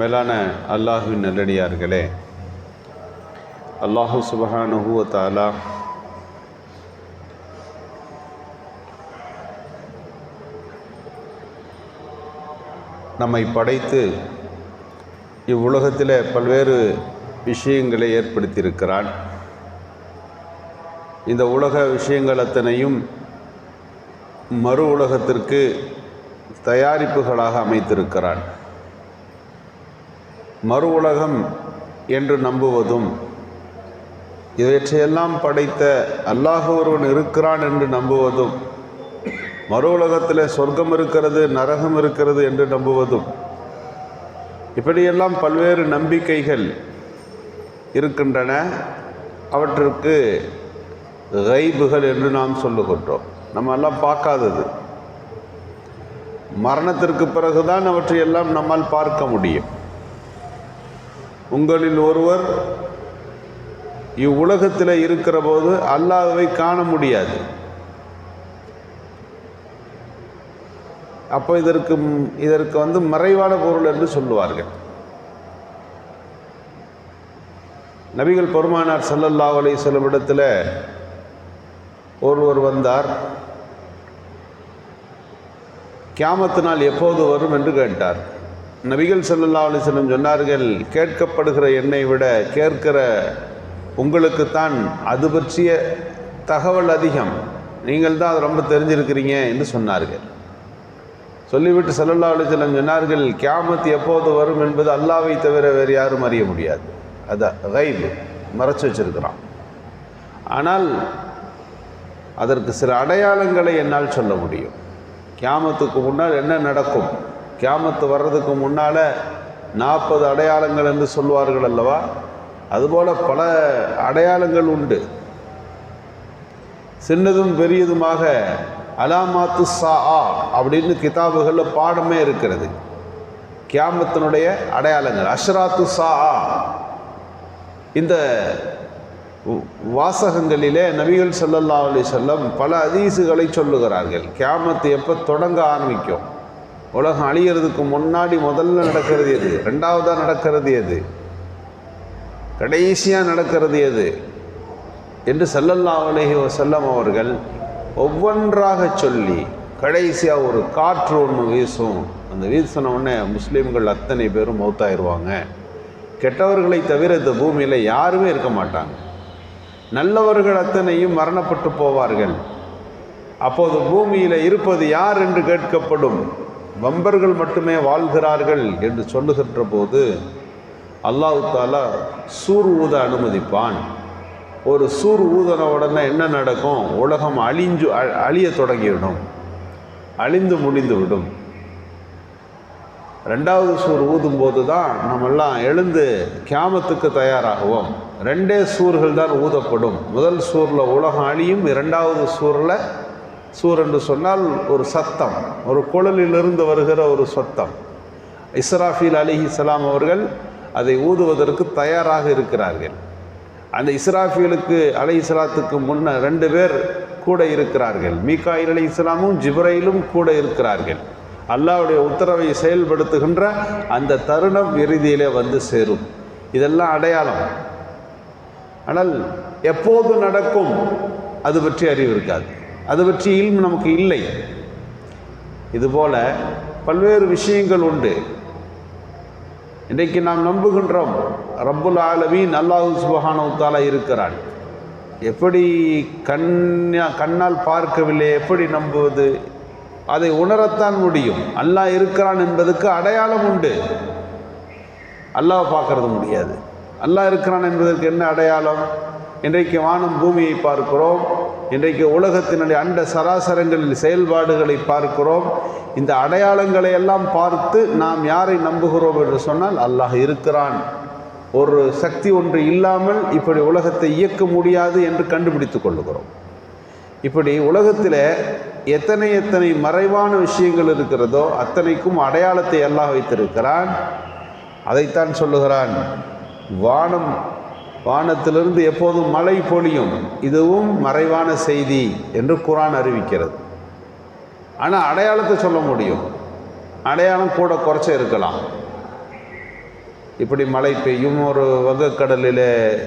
மேலான அல்லாஹுவின் நல்லடியார்களே அல்லாஹு சுபஹானுஹுவ தாலா நம்மை படைத்து இவ்வுலகத்தில் பல்வேறு விஷயங்களை ஏற்படுத்தியிருக்கிறான். இந்த உலக விஷயங்கள் அத்தனையும் மறு உலகத்திற்கு தயாரிப்புகளாக அமைத்திருக்கிறான். மறு உலகம் என்று நம்புவதும் இவற்றையெல்லாம் படைத்த அல்லாஹ் ஒருவன் இருக்கிறான் என்று நம்புவதும் மறு உலகத்தில் சொர்க்கம் இருக்கிறது நரகம் இருக்கிறது என்று நம்புவதும் இப்படியெல்லாம் பல்வேறு நம்பிக்கைகள் இருக்கின்றன. அவற்றிற்கு கைபுகள் என்று நாம் சொல்லுகின்றோம். நம்ம எல்லாம் பார்க்காதது. மரணத்திற்கு பிறகுதான் அவற்றையெல்லாம் நம்மால் பார்க்க முடியும். உங்களில் ஒருவர் இவ்வுலகத்தில் இருக்கிற போது அல்லாதவை காண முடியாது. அப்போ இதற்கு இதற்கு வந்து மறைவான பொருள் என்று சொல்லுவார்கள். நபிகள் பெருமானார் சல்லல்லா அலை செல்லும் இடத்துல ஒருவர் வந்தார். கியாமத்து நாள் எப்போது வரும் என்று கேட்டார். நபிகள் சல்லல்லா அலிஸ்லம் சொன்னார்கள் கேட்கப்படுகிற என்னை விட கேட்கிற உங்களுக்குத்தான் அது பற்றிய தகவல் அதிகம். நீங்கள் தான் அது ரொம்ப தெரிஞ்சிருக்கிறீங்க என்று சொன்னார்கள். சொல்லிவிட்டு சல்லல்லா அலிஸ்லம் சொன்னார்கள் கியாமத் எப்போது வரும் என்பது அல்லாவை தவிர வேறு யாரும் அறிய முடியாது. அதான் கைபு மறைச்சு வச்சிருக்கிறான். ஆனால் அதற்கு சில அடையாளங்களை என்னால் சொல்ல முடியும். கியாமத்துக்கு முன்னால் என்ன நடக்கும்? கியாமத்து வர்றதுக்கு முன்னால் நாற்பது அடையாளங்கள் என்று சொல்வார்கள் அல்லவா? அதுபோல் பல அடையாளங்கள் உண்டு. சின்னதும் பெரியதுமாக அலாமாத்து சா ஆ அப்படின்னு கிதாபுகளில் பாடமே இருக்கிறது. கியாமத்தினுடைய அடையாளங்கள். அஷ்ராத்து சா ஆ இந்த வாசகங்களிலே நபிகள் சல்லல்லா அலி சொல்லம் பல அதீசுகளை சொல்லுகிறார்கள். கியாமத்து எப்போ தொடங்க ஆரம்பிக்கும்? உலகம் அழியிறதுக்கு முன்னாடி முதல்ல நடக்கிறது எது? ரெண்டாவதாக நடக்கிறது எது? கடைசியாக நடக்கிறது எது? என்று சல்லல்லா அலஹி செல்லம் அவர்கள் ஒவ்வொன்றாக சொல்லி கடைசியாக ஒரு காற்று ஒன்று வீசும். அந்த வீசின உடனே முஸ்லீம்கள் அத்தனை பேரும் மௌத்தாயிருவாங்க. கெட்டவர்களை தவிர இந்த பூமியில் யாருமே இருக்க மாட்டாங்க. நல்லவர்கள் அத்தனையும் மரணப்பட்டு போவார்கள். அப்போது பூமியில் இருப்பது யார் என்று கேட்கப்படும். வம்பர்கள் மட்டுமே வாழ்கிறார்கள் என்று சொல்லுகின்ற போது அல்லாஹு தாலா சூர் ஊத அனுமதிப்பான். ஒரு சூர் ஊதன உடனே என்ன நடக்கும்? உலகம் அழிஞ்சு அழிய தொடங்கிவிடும். அழிந்து முடிந்து விடும். ரெண்டாவது சூர் ஊதும் போது தான் நம்மெல்லாம் எழுந்து கியாமத்துக்கு தயாராகுவோம். ரெண்டே சூர்கள் தான் ஊதப்படும். முதல் சூரில் உலகம் அழியும் இரண்டாவது சூரில் சூர் என்று சொன்னால் ஒரு சத்தம் ஒரு குழலிலிருந்து வருகிற ஒரு சத்தம். இஸ்ராஃபீல் அலிஹி சலாம் அவர்கள் அதை ஊதுவதற்கு தயாராக இருக்கிறார்கள். அந்த இஸ்ராஃபீலுக்கு அலை இஸ்லாத்துக்கு முன்ன ரெண்டு பேர் கூட இருக்கிறார்கள். மீகாயில் அலி இஸ்லாமும் ஜிப்ரையிலும் கூட இருக்கிறார்கள். அல்லாவுடைய உத்தரவை செயல்படுத்துகின்ற அந்த தருணம் இறுதியிலே வந்து சேரும். இதெல்லாம் அடையாளம். ஆனால் எப்போது நடக்கும்? அது பற்றி அறிவு இருக்காது. அது பற்றி இல்ம் நமக்கு இல்லை. இதுபோல பல்வேறு விஷயங்கள் உண்டு. இன்றைக்கு நாம் நம்புகின்றோம் ரப்புல் ஆலமீன் அல்லாஹு சுபஹானவுத்தாலா இருக்கிறான் எப்படி கண்ணா கண்ணால் பார்க்கவில்லை எப்படி நம்புவது? அதை உணரத்தான் முடியும். அல்லாஹ் இருக்கிறான் என்பதுக்கு அடையாளம் உண்டு. அல்லாஹ் பார்க்கறது முடியாது. அல்லாஹ் இருக்கிறான் என்பதற்கு என்ன அடையாளம்? இன்றைக்கு வானம் பூமியை பார்க்கிறோம். இன்றைக்கு உலகத்தினுடைய அண்ட சராசரங்களில் செயல்பாடுகளை பார்க்கிறோம். இந்த அடையாளங்களை எல்லாம் பார்த்து நாம் யாரை நம்புகிறோம் என்று சொன்னால் அல்லாஹ் இருக்கிறான். ஒரு சக்தி ஒன்று இல்லாமல் இப்படி உலகத்தை இயக்க முடியாது என்று கண்டுபிடித்து கொள்ளுகிறோம். இப்படி உலகத்தில் எத்தனை எத்தனை மறைவான விஷயங்கள் இருக்கிறதோ அத்தனைக்கும் அடையாளத்தை எல்லாம் வைத்திருக்கிறான். அதைத்தான் சொல்லுகிறான். வானம் வானத்திலிருந்து எப்போதும் மழை பொழியும். இதுவும் மறைவான செய்தி என்று குரான் அறிவிக்கிறது. ஆனால் அடையாளத்தை சொல்ல முடியும். அடையாளம் கூட குறைச்ச இருக்கலாம். இப்படி மழை பெய்யும் ஒரு வங்கக்கடலிலே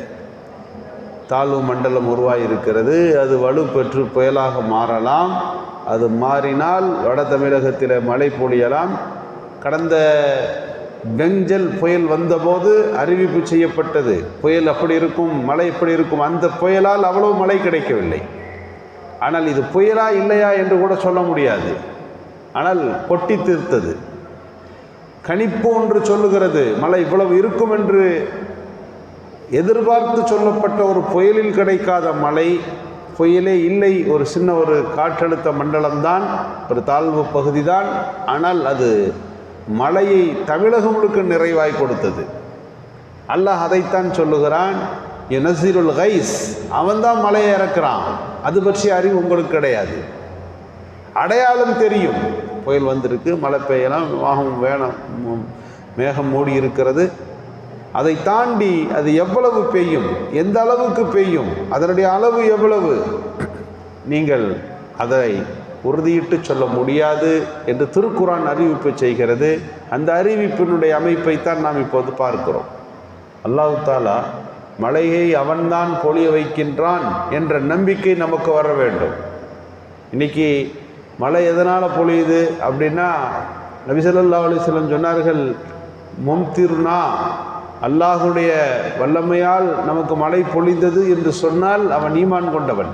தாழ்வு மண்டலம் உருவாகியிருக்கிறது அது வலுப்பெற்று புயலாக மாறலாம். அது மாறினால் வட தமிழகத்தில் மழை பொழியலாம். கடந்த பெஞ்சல் புயல் வந்தபோது அறிவிப்பு செய்யப்பட்டது. புயல் அப்படி இருக்கும் மழை இப்படி இருக்கும். அந்த புயலால் அவ்வளவு மழை கிடைக்கவில்லை. ஆனால் இது புயலா இல்லையா என்று கூட சொல்ல முடியாது. ஆனால் கொட்டி தீர்த்தது. கணிப்பு ஒன்று சொல்லுகிறது மழை இவ்வளவு இருக்கும் என்று. எதிர்பார்த்து சொல்லப்பட்ட ஒரு புயலில் கிடைக்காத மழை புயலே இல்லை. ஒரு சின்ன ஒரு காற்றழுத்த மண்டலம்தான் ஒரு தாழ்வு பகுதி தான் ஆனால் அது மழையை தமிழகம் முழுக்க நிறைவாய் கொடுத்தது. அல்லாஹ் அதைத்தான் சொல்லுகிறான் நசீருல் கைஸ். அவன்தான் மலையை இறக்குறான். அது பற்றிய அறிவு உங்களுக்கு கிடையாது. அடையாளம் தெரியும். புயல் வந்திருக்கு மழை பெய்யலாம் வாகம் வேணும் மேகம் மூடி இருக்கிறது. அதை தாண்டி அது எவ்வளவு பெய்யும் எந்த அளவுக்கு பெய்யும் அதனுடைய அளவு எவ்வளவு? நீங்கள் அதை உறுதியிட்டு சொல்ல முடியாது என்று திருக்குரான் அறிவிப்பு செய்கிறது. அந்த அறிவிப்பினுடைய அமைப்பைத்தான் நாம் இப்போது பார்க்கிறோம். அல்லாஹ் தாலா மழையை அவன்தான் பொழிய வைக்கின்றான் என்ற நம்பிக்கை நமக்கு வர வேண்டும். இன்னைக்கு மழை எதனால் பொழியுது அப்படின்னா நபிசல்லா அலிஸ்லம் சொன்னார்கள் மும்திருனா அல்லாஹுடைய வல்லமையால் நமக்கு மழை பொழிந்தது என்று சொன்னால் அவன் ஈமான் கொண்டவன்.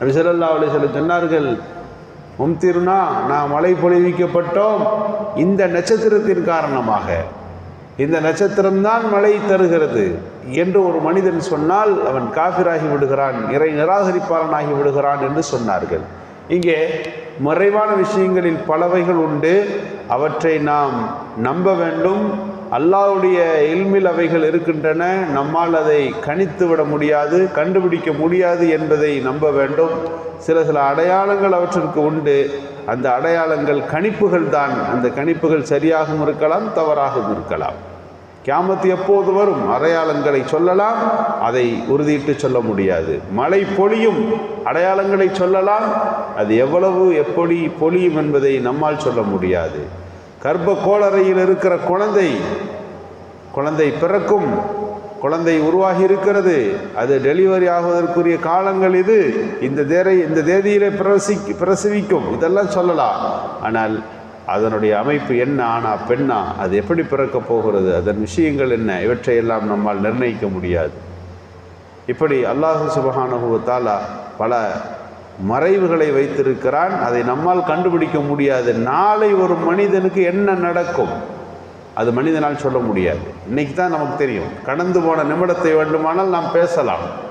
நபிசல்லா அலிஸ்லம் சொன்னார்கள் வஸல்லம் மும்திருனா நான் மழை பொழிவிக்கப்பட்டோம் இந்த நட்சத்திரத்தின் காரணமாக. இந்த நட்சத்திரம்தான் மழை தருகிறது என்று ஒரு மனிதன் சொன்னால் அவன் காபிராகி விடுகிறான் இறை நிராகரிப்பாளனாகி விடுகிறான் என்று சொன்னார்கள். இங்கே மறைவான விஷயங்களில் பலவைகள் உண்டு. அவற்றை நாம் நம்ப வேண்டும் அல்லாவுடைய இல்மில் அவைகள் இருக்கின்றன. நம்மால் அதை கணித்து விட முடியாது கண்டுபிடிக்க முடியாது என்பதை நம்ப வேண்டும். சில சில அடையாளங்கள் அவற்றிற்கு உண்டு. அந்த அடையாளங்கள் கணிப்புகள் தான். அந்த கணிப்புகள் சரியாகவும் இருக்கலாம் தவறாகவும் இருக்கலாம். கியாமத்து எப்போது வரும்? அடையாளங்களை சொல்லலாம் அதை உறுதியிட்டு சொல்ல முடியாது. மழை பொழியும் அடையாளங்களை சொல்லலாம். அது எவ்வளவு எப்படி பொழியும் என்பதை நம்மால் சொல்ல முடியாது. கர்ப்ப கோளறையில் இருக்கிற குழந்தை குழந்தை பிறக்கும் குழந்தை உருவாகி இருக்கிறது. அது டெலிவரி ஆகுவதற்குரிய காலங்கள் இது. இந்த தேரை இந்த தேதியிலே பிரசி பிரசவிக்கும். இதெல்லாம் சொல்லலாம். ஆனால் அதனுடைய அமைப்பு என்ன? ஆனா பெண்ணா? அது எப்படி பிறக்கப் போகிறது? அதன் விஷயங்கள் என்ன? இவற்றையெல்லாம் நம்மால் நிர்ணயிக்க முடியாது. இப்படி அல்லாஹு சுபஹானஹு பல மறைவுகளை வைத்திருக்கிறான். அதை நம்மால் கண்டுபிடிக்க முடியாது. நாளை ஒரு மனிதனுக்கு என்ன நடக்கும்? அது மனிதனால் சொல்ல முடியாது. இன்னைக்கு தான் நமக்கு தெரியும். கடந்து போன நிமிடத்தை வேண்டுமானால் நாம் பேசலாம்.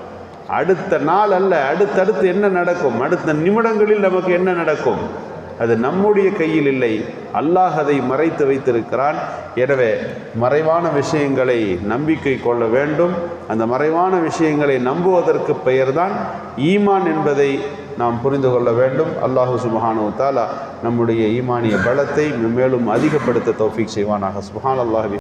அடுத்த நாள் அல்ல அடுத்தடுத்து என்ன நடக்கும்? அடுத்த நிமிடங்களில் நமக்கு என்ன நடக்கும்? அது நம்முடைய கையில் இல்லை. அல்லாஹ் அதை மறைத்து வைத்திருக்கிறான். எனவே மறைவான விஷயங்களை நம்பிக்கை கொள்ள வேண்டும். அந்த மறைவான விஷயங்களை நம்புவதற்கு பெயர்தான் ஈமான் என்பதை நாம் புரிந்து கொள்ள வேண்டும். அல்லாஹு சுபஹானு தாலா நம்முடைய ஈமானிய பலத்தை மேலும் அதிகப்படுத்த தௌஃபிக் செய்வானாக. சுஹான் அல்லாஹ்